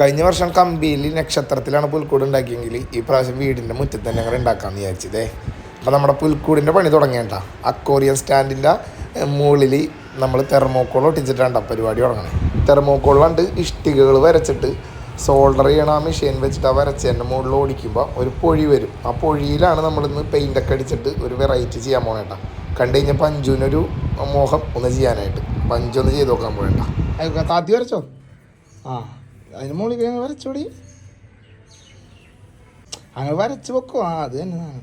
കഴിഞ്ഞ വർഷം കമ്പിയിൽ നക്ഷത്രത്തിലാണ് പുൽക്കൂട് ഉണ്ടാക്കിയെങ്കിൽ ഈ പ്രാവശ്യം വീടിന്റെ മുറ്റത്ത് തന്നെ ഞങ്ങൾ ഉണ്ടാക്കാമെന്ന് വിചാരിച്ചതേ. അപ്പോൾ നമ്മുടെ പുൽക്കൂടിന്റെ പണി തുടങ്ങേണ്ട അക്കോറിയൻ സ്റ്റാൻഡിന്റെ മുകളിൽ നമ്മൾ തെർമോക്കോൾ ഒട്ടിച്ചിട്ടാണ് പരിപാടി തുടങ്ങണേ. തെർമോക്കോളിലുണ്ട് ഇഷ്ടികകൾ വരച്ചിട്ട് സോൾഡർ ചെയ്യണ ആ മെഷീൻ വെച്ചിട്ട് ആ വരച്ചതിന്റെ മുകളിൽ ഓടിക്കുമ്പോൾ ഒരു പൊഴി വരും. ആ പൊഴിയിലാണ് നമ്മളിന്ന് പെയിന്റൊക്കെ അടിച്ചിട്ട് ഒരു വെറൈറ്റി ചെയ്യാൻ പോകണേട്ടാ കണ്ടു കഴിഞ്ഞാൽ പഞ്ചുവിനൊരു മോഹം ഒന്ന് ചെയ്യാനായിട്ട്. അപ്പം ഒന്ന് ചെയ്ത് നോക്കാൻ പോകേണ്ട താത്തി വരച്ചോ? ആ. അതിന് മുകളിൽ ഞങ്ങൾ വരച്ചോടി അങ്ങനെ വരച്ച് വെക്കും. ആ അത് തന്നെയാണ്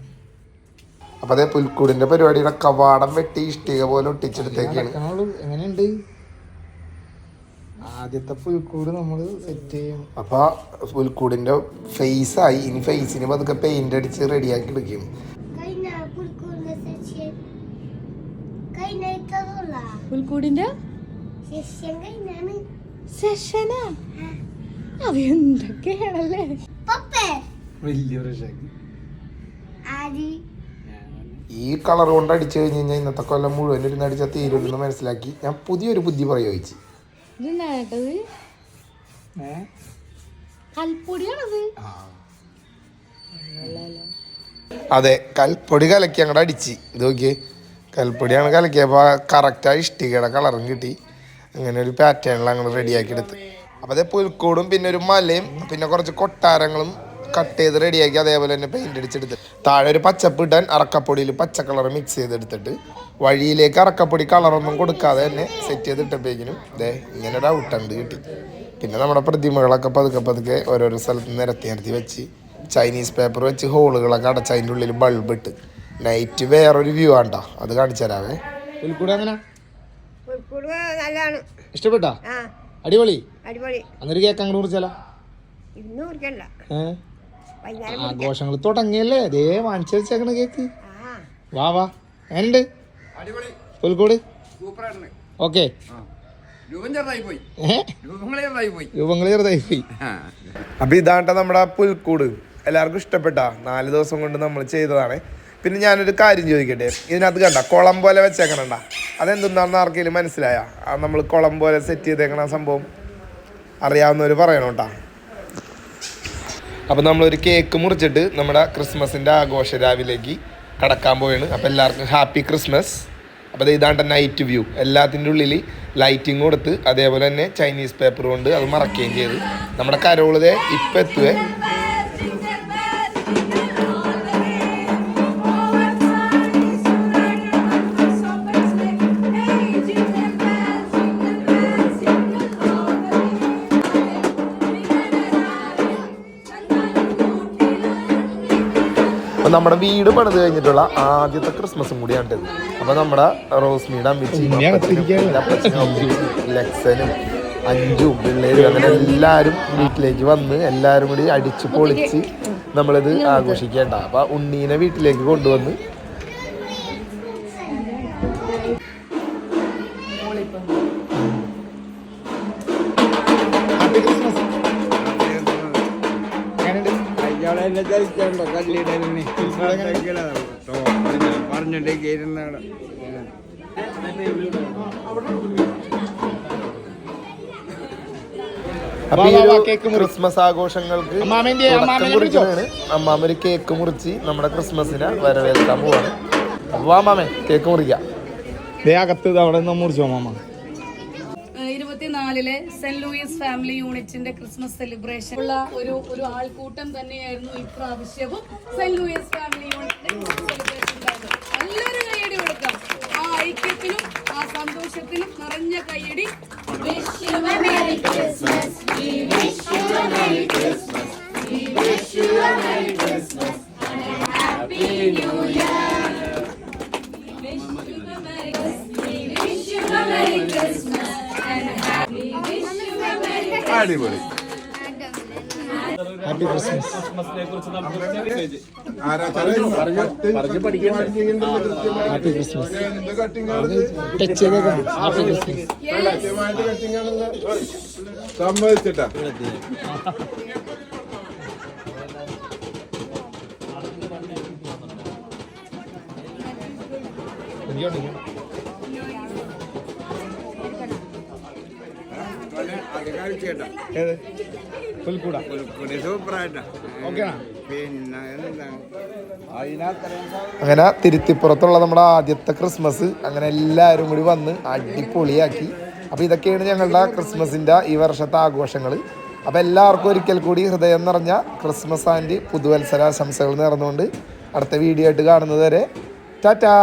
അപ്പൊ അതേ പുൽക്കൂടിന്റെ പരിപാടിയുടെ കവാടം വെട്ടി ഇഷ്ടിക പോലെ ഒട്ടിച്ചെടുത്തേക്കാണ്. എങ്ങനെയുണ്ട്? ആദ്യത്തെ പുൽക്കൂട് നമ്മൾ സെറ്റ് ചെയ്യും. അപ്പൊ പുൽക്കൂടിന്റെ ഫേസ് ആയി. ഇനി ഫേസിന് പതുക്കെ പെയിന്റ് അടിച്ച് റെഡിയാക്കി എടുക്കും. പുൽക്കൂടിന്റെ സെഷനാ അത് എന്തൊക്കെയാണല്ലേ? പപ്പേ. വലിയ ഈ കളർ കൊണ്ട് അടിച്ചു കഴിഞ്ഞ് കഴിഞ്ഞാൽ ഇന്നത്തെ കൊല്ലം മുഴുവൻ ഇരുന്ന് അടിച്ചാൽ തീരുമെന്ന് മനസ്സിലാക്കി. ഞാൻ പുതിയൊരു ബുദ്ധി പ്രയോഗിച്ചു. അതെ കൽപ്പൊടി കലക്കി അങ്ങോട്ട് അടിച്ച്. ഇത് നോക്കിയേ കൽപ്പൊടിയാണ് കലക്കിയപ്പോൾ കറക്റ്റായി ഇഷ്ടികയുടെ കളറും കിട്ടി. അങ്ങനെ ഒരു പാറ്റേണിൽ അങ്ങനെ റെഡിയാക്കി എടുത്ത്. അപ്പോൾ അതേ പുൽക്കൂടും പിന്നെ ഒരു മലയും പിന്നെ കുറച്ച് കൊട്ടാരങ്ങളും കട്ട് ചെയ്ത് റെഡിയാക്കി അതേപോലെ തന്നെ പെയിന്റ് അടിച്ചെടുത്ത്. താഴെ ഒരു പച്ചപ്പ് ഇടാൻ അറക്കപ്പൊടിയിൽ പച്ച കളർ മിക്സ് ചെയ്തെടുത്തിട്ട് വഴിയിലേക്ക് അറക്കപ്പൊടി കളറൊന്നും കൊടുക്കാതെ തന്നെ സെറ്റ് ചെയ്തിട്ടപ്പോഴേക്കിനും ദേ ഇങ്ങനെ ഒരു ഔട്ടുണ്ട് കിട്ടി. പിന്നെ നമ്മുടെ പ്രതിമകളൊക്കെ പതുക്കെ പതുക്കെ ഓരോരോ സ്ഥലത്ത് നിരത്തി നിരത്തി വെച്ച് ചൈനീസ് പേപ്പർ വെച്ച് ഹോളുകളൊക്കെ അടച്ച് അതിന്റെ ഉള്ളിൽ ബൾബ് ഇട്ട്. നൈറ്റ് വേറൊരു വ്യൂ ആണ്ടാ അത് കാണിച്ചു തരാവേ. ഇഷ്ടപ്പെട്ടാ? ആ. അടിപൊളി. അടിപൊളി. അന്നൊരു കേക്ക് അങ്ങോട്ട് കുറിച്ചാലോ ഇന്ന് ആഘോഷങ്ങൾ തുടങ്ങിയല്ലേ? ദേ വാങ്ങിച്ചു വെച്ചേക്കണ കേക്ക് ആ. വാ വാ. എങ്ങനെയുണ്ട് പുൽക്കൂട്? ഓക്കെ. രൂപം ചെറുതായി പോയി. രൂപങ്ങൾ ചെറുതായി പോയി. അപ്പൊ ഇതാണ്ട നമ്മുടെ ആ പുൽക്കൂട്. എല്ലാവർക്കും ഇഷ്ടപ്പെട്ട നാല് ദിവസം കൊണ്ട് നമ്മൾ ചെയ്തതാണ്. പിന്നെ ഞാനൊരു കാര്യം ചോദിക്കട്ടെ? ഇതിനകത്ത് കണ്ട കുളം പോലെ വെച്ചേക്കണണ്ട. അതെന്തെന്നാണെന്ന് ആർക്കെങ്കിലും മനസ്സിലായ? നമ്മൾ കുളം പോലെ സെറ്റ് ചെയ്തേക്കണ സംഭവം. അറിയാവുന്നവർ പറയണം കേട്ടോ അപ്പം നമ്മളൊരു കേക്ക് മുറിച്ചിട്ട് നമ്മുടെ ക്രിസ്മസിന്റെ ആഘോഷ രാവിലേക്ക് കടക്കാൻ പോവാണ്. അപ്പോൾ എല്ലാവർക്കും ഹാപ്പി ക്രിസ്മസ്. അപ്പോൾ ഇതാണ്ട നൈറ്റ് വ്യൂ എല്ലാത്തിന്റെ ഉള്ളിൽ ലൈറ്റിംഗ് കൊടുത്ത് അതേപോലെ തന്നെ ചൈനീസ് പേപ്പർ കൊണ്ട് അത് മറക്കുകയും ചെയ്ത്. നമ്മുടെ കരോളിതെ ഇപ്പം എത്തുവേ. അപ്പം നമ്മുടെ വീട് പണിത് കഴിഞ്ഞിട്ടുള്ള ആദ്യത്തെ ക്രിസ്മസും കൂടിയാണ് അപ്പം നമ്മുടെ റോസ്മീയുടെ അമ്മിച്ചി ലക്സനും അഞ്ചും പിള്ളേരും അങ്ങനെ എല്ലാവരും വീട്ടിലേക്ക് വന്ന് എല്ലാവരും കൂടി അടിച്ച് പൊളിച്ച് നമ്മളിത് ആഘോഷിക്കേണ്ട. അപ്പൊ ഉണ്ണീനെ വീട്ടിലേക്ക് കൊണ്ടുവന്ന് ക്രിസ്മസ് ആഘോഷങ്ങൾക്ക് അമ്മാമേന്റെ തുടക്കം അമ്മാമേനെ കുറിക്കുകയാണ് അമ്മാമ ഒരു കേക്ക് മുറിച്ച് നമ്മുടെ ക്രിസ്മസിനെ വരവേൽക്കാൻ പോവാണ്. അപ്പൊ മാമേ കേക്ക് മുറിക്കാം. ദേ അകത്ത് അവിടെ നിന്ന് മുറിച്ചോ മാമ ഇരുപത്തിനാലിലെ സെന്റ് ലൂയിസ് ഫാമിലി യൂണിറ്റിന്റെ ക്രിസ്മസ് സെലിബ്രേഷൻ ഉള്ള ഒരു ഒരു ആൾക്കൂട്ടം തന്നെയായിരുന്നു ഇപ്രാവശ്യവും സെന്റ് ലൂയിസ് ഫാമിലി യൂണിറ്റിന്റെ സെലിബ്രേഷൻ നല്ലൊരു കൈയടി കൊടുക്കാം ആ ഐക്യത്തിനും ആ സന്തോഷത്തിനും നിറഞ്ഞ കൈയടി Happy New Year. Wish you a Merry Christmas. അടിപൊളി. Happy Christmas happy Christmas touch ചെയ്തേക്കാം ഹാപ്പി ക്രിസ്മസ് സമ്മതിച്ചിട്ടാ. കളിച്ചേട്ടാ ഏത്? പുൽക്കൂട. അങ്ങനെ തിരുത്തിപ്പുറത്തുള്ള നമ്മുടെ ആദ്യത്തെ ക്രിസ്മസ് അങ്ങനെ എല്ലാവരും കൂടി വന്ന് അടിപൊളിയാക്കി. അപ്പോൾ ഇതൊക്കെയാണ് ഞങ്ങളുടെ ക്രിസ്മസിന്റെ ഈ വർഷത്തെ ആഘോഷങ്ങൾ അപ്പോൾ എല്ലാവർക്കും ഒരിക്കൽ കൂടി ഹൃദയം നിറഞ്ഞ ക്രിസ്മസ് ആൻഡ് പുതുവത്സരാശംസകൾ നേർന്നുകൊണ്ട് അടുത്ത വീഡിയോ ആയിട്ട് കാണുന്നത് വരെ ടാറ്റാ!